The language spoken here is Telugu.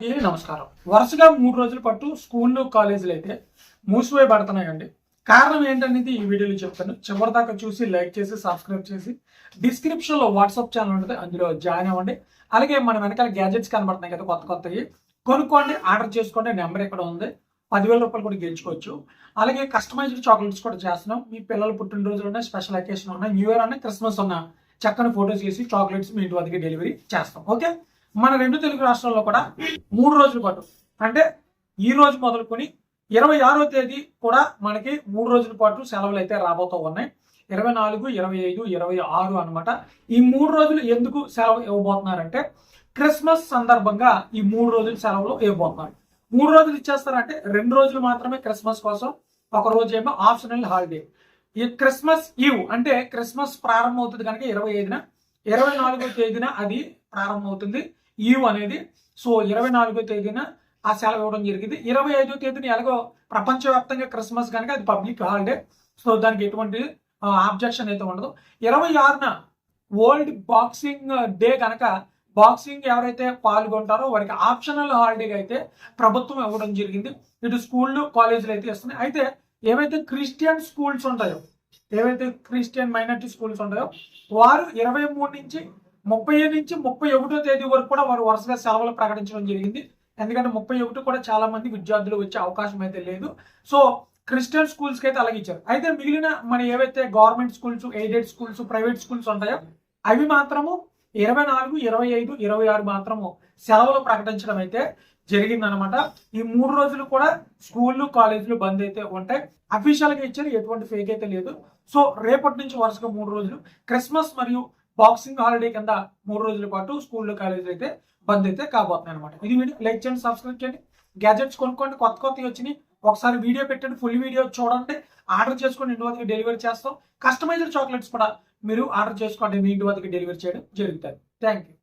నమస్కారం. వరుసగా మూడు రోజుల పాటు స్కూళ్ళు కాలేజీలు అయితే మూసివేయబడుతున్నాయండి. కారణం ఏంటనేది ఈ వీడియోలో చెప్తాను. చివరిదాకా చూసి లైక్ చేసి సబ్స్క్రైబ్ చేసి డిస్క్రిప్షన్లో వాట్సాప్ ఛానల్ ఉంటుంది అందులో జాయిన్ అవ్వండి. అలాగే మన వెనకాల గ్యాజెట్స్ కనబడుతున్నాయి కదా కొత్త కొత్తవి. కొనుక్కోండి ఆర్డర్ చేసుకోండి నెంబర్ ఇక్కడ ఉంది? పదివేల రూపాయలు కూడా గెలుచుకోవచ్చు. అలాగే కస్టమైజ్డ్ చాక్లెట్స్ కూడా చేస్తున్నాం. మీ పిల్లల పుట్టినరోజులు ఉన్నాయి స్పెషల్ అకేషన్ ఉన్నాయి న్యూ ఇయర్ అన్న క్రిస్మస్ ఉన్న చక్కని ఫోటోస్ చేసి చాక్లెట్స్ మీ ఇంటి వద్దకి డెలివరీ చేస్తాం. ఓకే? మన రెండు తెలుగు రాష్ట్రాల్లో కూడా మూడు రోజుల పాటు అంటే ఈ రోజు మొదలుకొని ఇరవై ఆరో తేదీ కూడా మనకి మూడు రోజుల పాటు సెలవులు అయితే రాబోతూ ఉన్నాయి. ఇరవై నాలుగు ఇరవై ఐదు ఇరవై ఆరు అనమాట ఈ మూడు రోజులు ఎందుకు సెలవు ఇవ్వబోతున్నారంటే క్రిస్మస్ సందర్భంగా ఈ మూడు రోజులు సెలవులు ఇవ్వబోతున్నారు మూడు రోజులు ఇచ్చేస్తారంటే రెండు రోజులు మాత్రమే క్రిస్మస్ కోసం ఒక రోజు ఏమో ఆప్షనల్ హాలిడే. ఈ క్రిస్మస్ ఈవ్ అంటే క్రిస్మస్ ప్రారంభం అవుతుంది కనుక ఇరవై ఐదున ఇరవై నాలుగో తేదీన అది ప్రారంభమవుతుంది. ఈవ్ అనేది సో ఇరవై నాలుగో తేదీన ఆ సెలవు ఇవ్వడం జరిగింది. ఇరవై ఐదో తేదీన ఎలాగో ప్రపంచవ్యాప్తంగా క్రిస్మస్ కనుక అది పబ్లిక్ హాలిడే సో దానికి ఎటువంటి ఆబ్జెక్షన్ అయితే ఉండదు. ఇరవై ఆరున వరల్డ్ బాక్సింగ్ డే కనుక బాక్సింగ్ ఎవరైతే పాల్గొంటారో వారికి ఆప్షనల్ హాలిడే అయితే ప్రభుత్వం ఇవ్వడం జరిగింది. ఇటు స్కూళ్ళు కాలేజీలు అయితే ఇస్తున్నాయి. అయితే ఏవైతే క్రిస్టియన్ స్కూల్స్ ఉంటాయో ఏవైతే క్రిస్టియన్ మైనారిటీ స్కూల్స్ ఉంటాయో వారు ఇరవై మూడు నుంచి ముప్పై నుంచి ముప్పై ఒకటో తేదీ వరకు కూడా వారు వరుసగా సెలవులు ప్రకటించడం జరిగింది. ఎందుకంటే ముప్పై ఒకటి కూడా చాలా మంది విద్యార్థులు వచ్చే అవకాశం అయితే లేదు. సో క్రిస్టియన్ స్కూల్స్కి అయితే అలాగే ఇచ్చారు. అయితే మిగిలిన మన ఏవైతే government schools aided schools private schools ఉంటాయో అవి మాత్రము ఇరవై నాలుగు ఇరవై ఐదు ఇరవై ఆరు మాత్రము సెలవులు ప్రకటించడం అయితే జరిగిందనమాట ఈ మూడు రోజులు కూడా స్కూళ్ళు కాలేజీలు బంద్ అయితే ఉంటాయి. అఫీషియల్గా ఇచ్చారు ఎటువంటి ఫేక్ అయితే లేదు. సో రేపటి నుంచి వరుసగా మూడు రోజులు. క్రిస్మస్ మరియు బాక్సింగ్ హాలిడే కింద మూడు రోజుల పాటు స్కూళ్ళు కాలేజీలు అయితే బంద్ అయితే కాబోతున్నాయి అనమాట ఇది వీడియో. లైక్ చేయండి సబ్స్క్రైబ్ చేయండి. గ్యాజెట్స్ కొనుక్కోండి కొత్త కొత్తవి వచ్చినాయి. ఒకసారి వీడియో పెట్టండి ఫుల్ వీడియో చూడండి. ఆర్డర్ చేసుకొని ఇంటి వద్దకు డెలివరీ చేస్తాం. కస్టమైజ్డ్ చాక్లెట్స్ కూడా మీరు ఆర్డర్ చేసుకోండి మీ ఇంటి వద్దకు డెలివరీ చేయడం జరుగుతుంది. Thank you